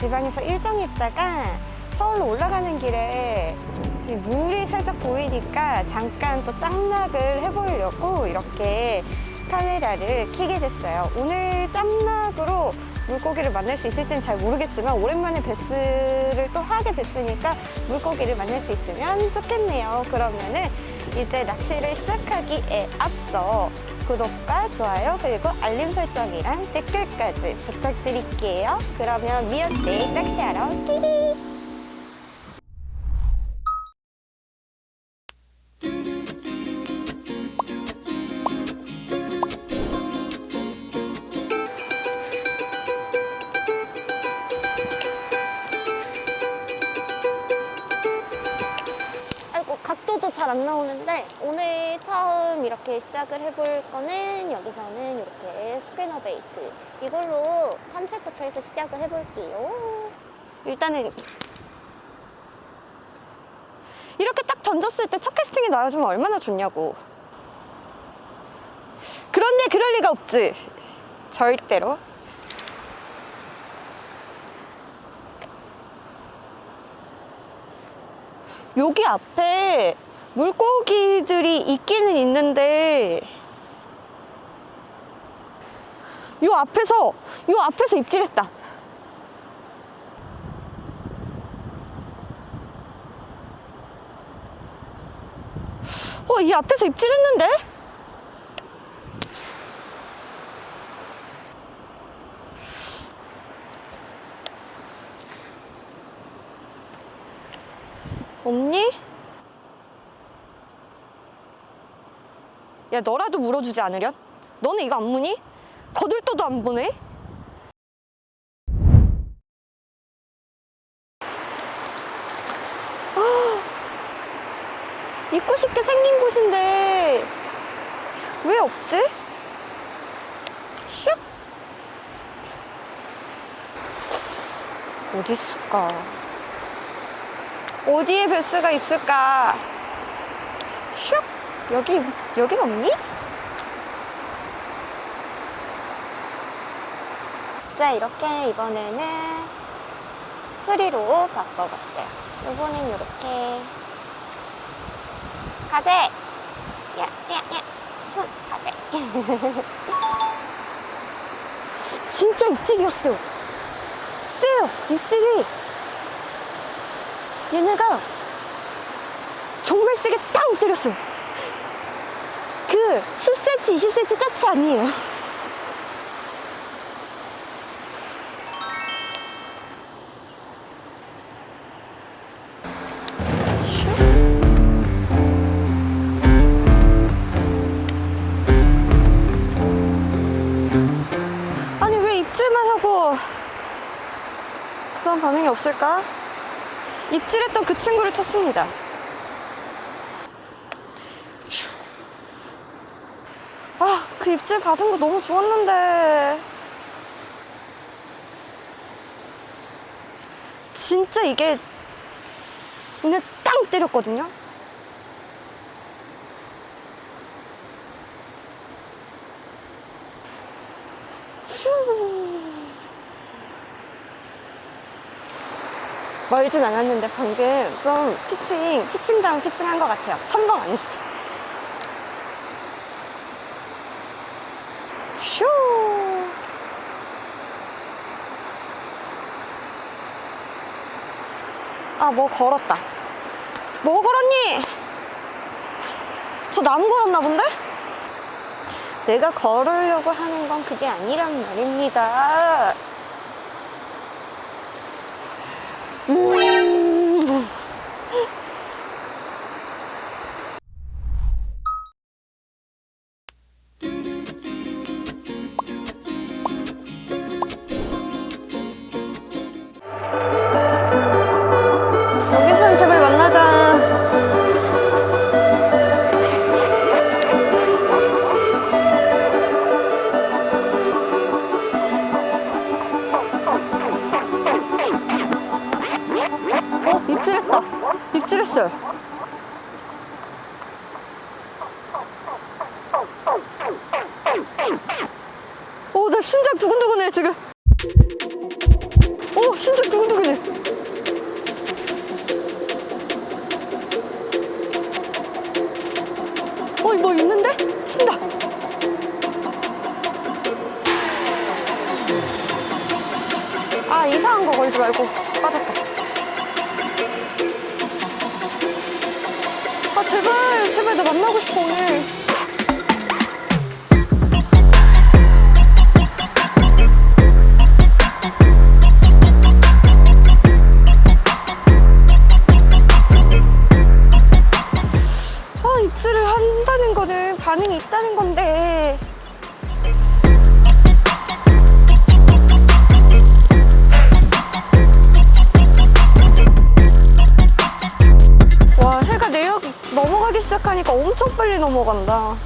지방에서 일정이 있다가 서울로 올라가는 길에 이 물이 살짝 보이니까 잠깐 또 짬낙을 해보려고 이렇게 카메라를 켜게 됐어요. 오늘 짬낙으로 물고기를 만날 수 있을지는 잘 모르겠지만 오랜만에 베스를 또 하게 됐으니까 물고기를 만날 수 있으면 좋겠네요. 그러면은 이제 낚시를 시작하기에 앞서 구독과 좋아요 그리고 알림 설정이랑 댓글까지 부탁드릴게요. 그러면 미연대 낚시하러 끼기! 시작을 해볼 거는 여기서는 이렇게 스캐너 베이트. 이걸로 탐색부터 해서 시작을 해볼게요. 일단은 이렇게. 딱 던졌을 때 첫 캐스팅이 나와주면 얼마나 좋냐고. 그런데 그럴 리가 없지. 절대로. 여기 앞에 물고기들이 있기는 있는데 요 앞에서 요 앞에서 입질했다. 어, 이 앞에서 입질했는데? 없니? 야, 너라도 물어주지 않으련? 너는 이거 안 무니? 거들떠도 안 보네? 아, 입고 싶게 생긴 곳인데 왜 없지? 슉! 어디 있을까? 어디에 베스가 있을까? 슉! 여기, 여긴 없니? 자, 이렇게 이번에는 프리로 바꿔봤어요. 이번엔 이렇게. 가재! 야, 야, 야! 손, 가재! 진짜 입질이었어! 세요! 입질이! 얘네가 정말 세게 땅 때렸어요. 그 10cm, 20cm 짜치 아니에요. 아니 왜 입질만 하고 그건 반응이 없을까? 입질했던 그 친구를 찾습니다. 아, 그 입질 받은 거 너무 좋았는데. 진짜 이게 그냥 땅 때렸거든요. 휴. 멀진 않았는데 방금 좀 피칭, 피칭 다운 피칭 한 것 같아요. 첨벙 안 했어. 휴. 아, 뭐 걸었다. 뭐 걸었니? 저 나무 걸었나 본데? 내가 걸으려고 하는 건 그게 아니란 말입니다. 있는데? 친다. 아, 이상한 거 걸지 말고. 빠졌다. 아, 제발, 제발 나 만나고 싶어, 오늘. 시작하니까 엄청 빨리 넘어간다.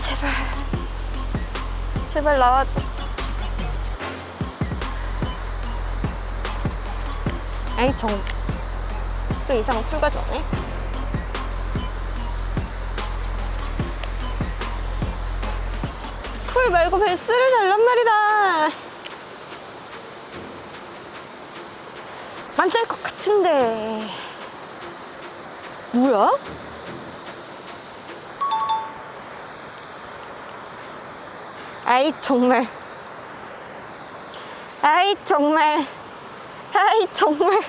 제발 제발 나와줘. 아이 정. 또 이상한 풀 가져오네. 풀 말고 베스를 달란 말이다. 안될것 같은데. 뭐야? 아이 정말. 아이 정말. 아이 정말.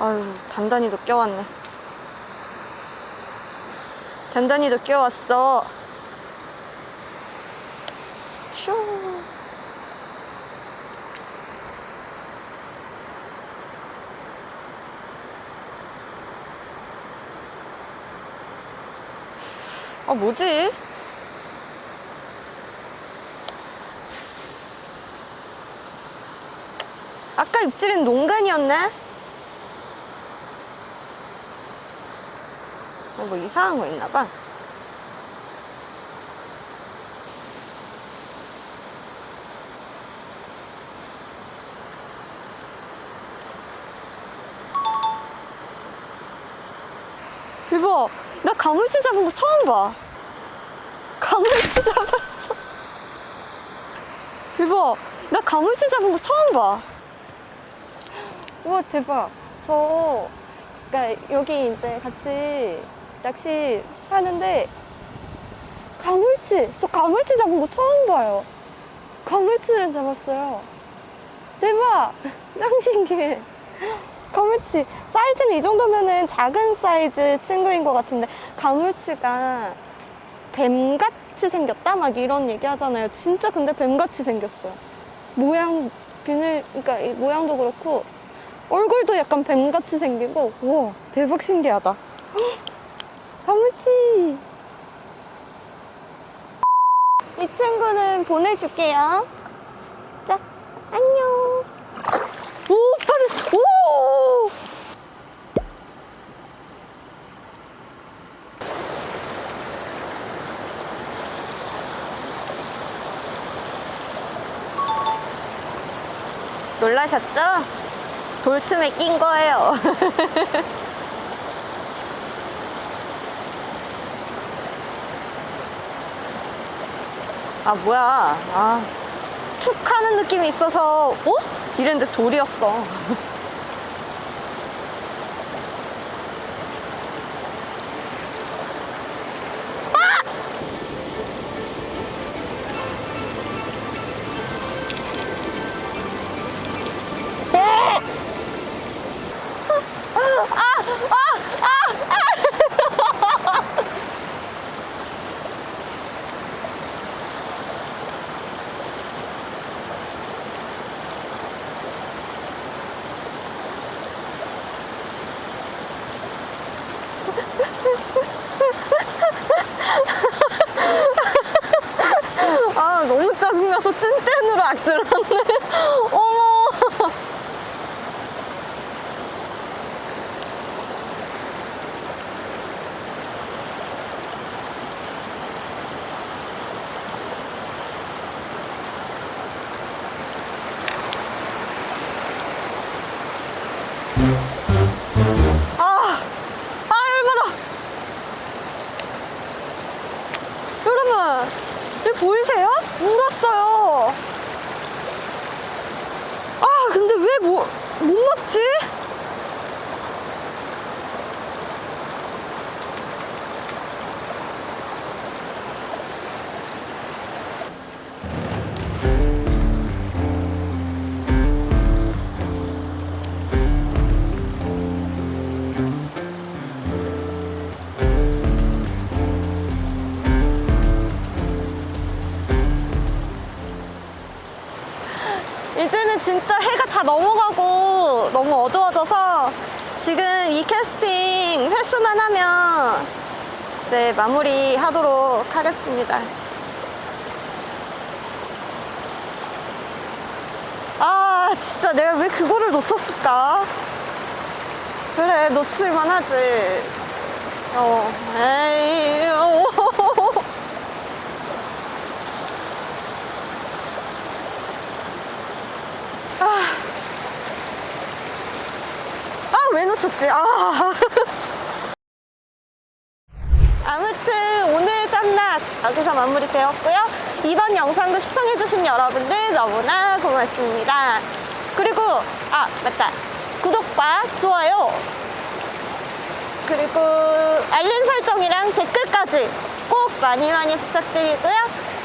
아유 단단히도 껴왔네. 단단히도 껴왔어. 슈. 아 뭐지? 아까 입질은 농간이었나? 어, 뭐 이상한 거 있나 봐. 대박! 나 가물치 잡은 거 처음 봐. 가물치 잡았어. 대박! 나 가물치 잡은 거 처음 봐. 우와, 대박. 저, 그니까 여기 이제 같이 낚시 하는데, 가물치! 저 가물치 잡은 거 처음 봐요. 가물치를 잡았어요. 대박! 짱 신기해. 가물치 사이즈는 이 정도면은 작은 사이즈 친구인 것 같은데 가물치가 뱀같이 생겼다? 막 이런 얘기 하잖아요. 진짜 근데 뱀같이 생겼어요 모양 비늘 그러니까 이 모양도 그렇고 얼굴도 약간 뱀같이 생기고 우와 대박 신기하다. 헉, 가물치! 이 친구는 보내줄게요. 자 안녕 오, 빠르, 오! 놀라셨죠? 돌 틈에 낀 거예요. 아, 뭐야. 아. 툭 하는 느낌이 있어서, 어? 이랬는데 돌이었어. 악질렀네. 어머. 아, 아, 열받아. 여러분, 여기 보이세요? 물었어요. 아, 근데 왜 뭐, 못 먹지? 이제는 진짜 해가 다 넘어가고 너무 어두워져서 지금 이 캐스팅 횟수만 하면 이제 마무리 하도록 하겠습니다. 아, 진짜 내가 왜 그거를 놓쳤을까? 그래, 놓칠만 하지. 어, 에이, 어. 아, 왜 놓쳤지? 아. 아무튼 오늘 짠낙 여기서 마무리 되었고요. 이번 영상도 시청해주신 여러분들 너무나 고맙습니다. 그리고, 아, 맞다. 구독과 좋아요. 그리고 알림 설정이랑 댓글까지 꼭 많이 많이 부탁드리고요.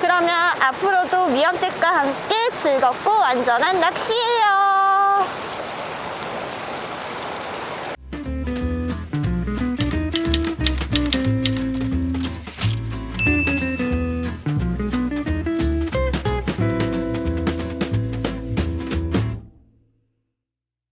그러면 앞으로도 미연택과 함께 즐겁고 안전한 낚시예요.